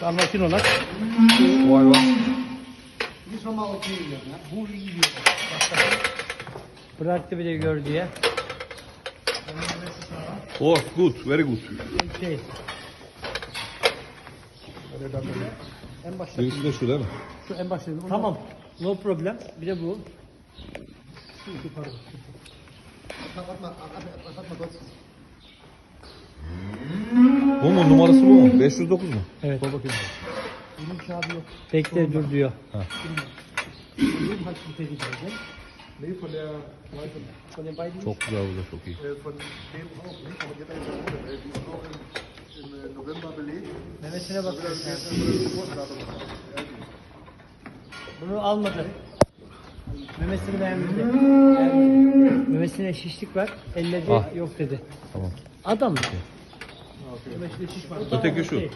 Hayvan. Die ist schon mal okay hier, ne? Wo liegen die? Bıraktı bir de gör diye. Horse good, very good. Şey, En başta Birisi de şu değil mi? şu en başta. tamam. No problem. Bir de bu. Warte mal, warte mal kurz. Bu mu? Numarası bu mu? 509 mu? Evet. Sor bakayım. Benim kağıdı yok. Bekle dur diyor. Beiden. Çok güzel burada, çok iyi. Memesine bak. Bunu almadı. Memesini beğenmedi. Memesine şişlik var. Elledi Ah. yok dedi. Tamam. Adam. Öteki şu. Okey.